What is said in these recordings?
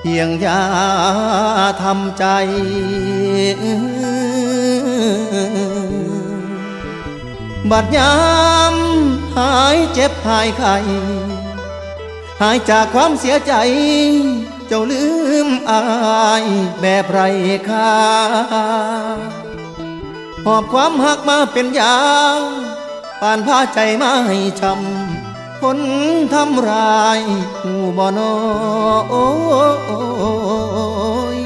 เพียงยาทำใจ บัดยามหายเจ็บหายไข้หายจากความเสียใจ เจ้าลืมอายแบบไรค่าหอบความหักมาเป็นยาปานพาใจมาให้ช้ำ คนทำร้ายหูบ่นอโอ้ย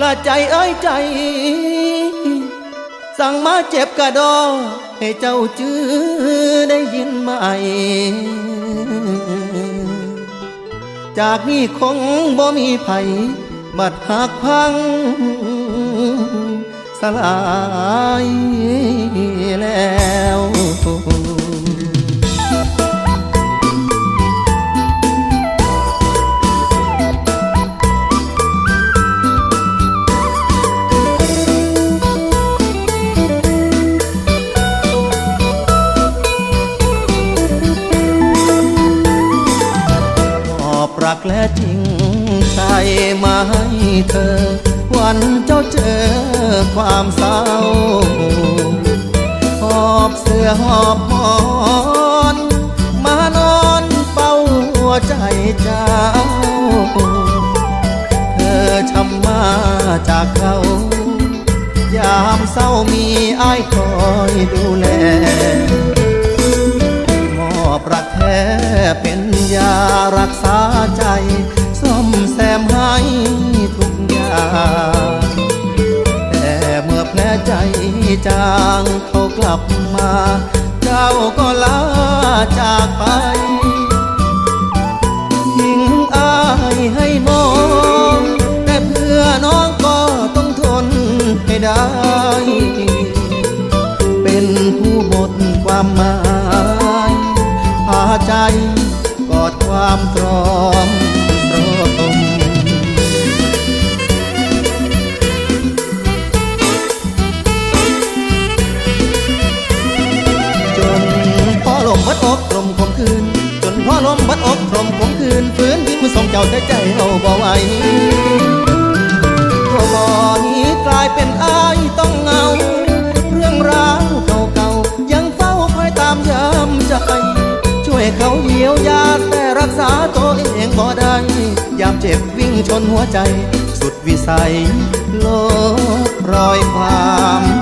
ละใจเอ้ยใจ สั่งมาเจ็บกระดอ ให้เจ้าจื้อได้ยินไหม จากนี้คงบ่มีไผบัดหักพังสลายแล้ว อบรักและจริงใจมาให้เธอ วันเจ้าเจอความเศร้า หอบเสื้อหอบหมอนมานอนเฝ้าหัวใจเจ้า เธอช้ำมาจากเขา ยามเศร้ามีอ้ายคอยดูแลมอบรักแท้ ใจจางเขากลับมา เจ้าก็ลาจากไปทิ้งอายให้น้อง แต่เพื่อน้องก็ต้องทนให้ได้ เป็นผู้บทความหมายพาใจกอดความตรอ จนพ่อลมบัดอกลมคมคืนฝืนยิ้มส่งเจ้าแต่ใจเอาบ่ไหวตัวบ่นี้กลายเป็นอายต้องเงา เรื่องราวเก่าๆยังเฝ้าคอยตามยามใจ ช่วยเขาเยียวยาแต่รักษาตัวเองบ่ได้ยามเจ็บวิ่งชนหัวใจ สุดวิสัยโลบรอยความ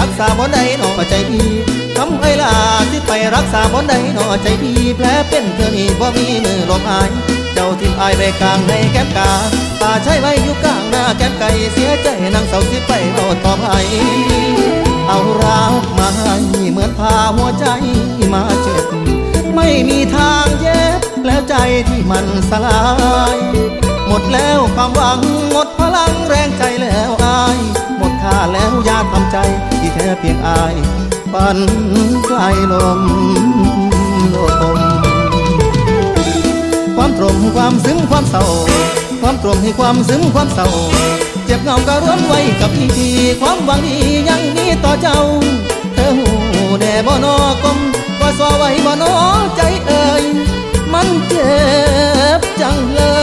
รักษาบ่ได้หนอใจพี่คำเอ้ล่ะสิไปรักษาบ่ได้หนอใจพี่แผลเป็นเธอนี่บ่มีมือลมอาย เจ้าทิมอายไปกลางในแก้มกาป่าใช้ไว้อยู่กลางหน้าแก้มไก่เสียใจนางเสาสิไปโอดต่อไปเอารักมาให้เหมือนพาหัวใจมาเจ็บไม่มีทางเย็บแล้วใจที่มันสลาย หมดแล้วความหวัง หมดพลังแรงใจแล้วอาย หมดค่าแล้วยาทำใจ เพียงอายฝันไกลลมโลมความตรงความซึ้งความเศร้า ความตรงให้ความซึ้งความเศร้า เจ็บเงาก็ร้วนไว้กับพี่ความหวังดียังมีต่อเจ้า เธอหูแด่บ่นอกลมว่าสอไว้บ่นอใจเอ่ยมันเจ็บจังเลย